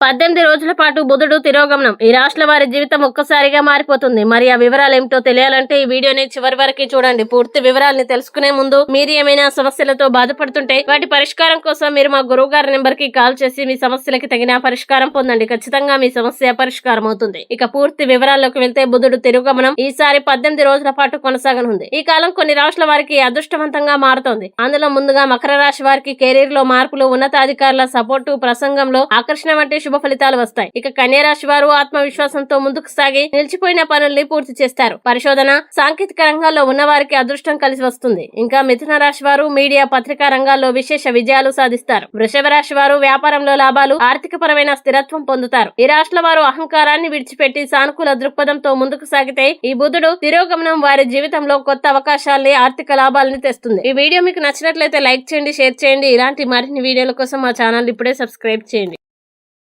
పద్దెనిమిది రోజుల పాటు బుధుడు తిరోగమనం. ఈ రాష్ట్ర వారి జీవితం ఒక్కసారిగా మారిపోతుంది. మరి ఆ వివరాలు ఏమిటో తెలియాలంటే ఈ వీడియోని చివరి వరకు చూడండి. పూర్తి వివరాలని తెలుసుకునే ముందు మీరు ఏమైనా సమస్యలతో బాధపడుతుంటే వాటి పరిష్కారం కోసం మీరు మా గురువు గారి నెంబర్కి కాల్ చేసి మీ సమస్యలకి తగిన పరిష్కారం పొందండి. ఖచ్చితంగా మీ సమస్య పరిష్కారం అవుతుంది. ఇక పూర్తి వివరాల్లోకి వెళ్తే బుధుడు తిరుగమనం ఈసారి పద్దెనిమిది రోజుల పాటు కొనసాగనుంది. ఈ కాలం కొన్ని రాష్ట్రాల వారికి అదృష్టవంతంగా మారుతోంది. అందులో ముందుగా మకర రాశి వారికి కెరీర్లో మార్పులు ఉన్నతాధికారుల సపోర్టు ప్రసంగంలో ఆకర్షణ వంటి శుభ ఫలితాలు వస్తాయి. ఇక కన్యా రాశి వారు ఆత్మవిశ్వాసంతో ముందుకు సాగి నిలిచిపోయిన పనుల్ని పూర్తి చేస్తారు. పరిశోధన సాంకేతిక రంగాల్లో ఉన్న వారికి అదృష్టం కలిసి వస్తుంది. ఇంకా మిథున రాశి వారు మీడియా పత్రికా రంగాల్లో విశేష విజయాలు సాధిస్తారు. వృషభ రాశి వారు వ్యాపారంలో లాభాలు ఆర్థిక పరమైన స్థిరత్వం పొందుతారు. ఈ రాష్ట్ర వారు అహంకారాన్ని విడిచిపెట్టి సానుకూల దృక్పథంతో ముందుకు సాగితే ఈ బుధుడు తిరోగమనం వారి జీవితంలో కొత్త అవకాశాల్ని ఆర్థిక లాభాలని తెస్తుంది. ఈ వీడియో మీకు నచ్చినట్లయితే లైక్ చేయండి షేర్ చేయండి. ఇలాంటి మరిన్ని వీడియోల కోసం మా ఛానల్ ఇప్పుడే సబ్స్క్రైబ్ చేయండి.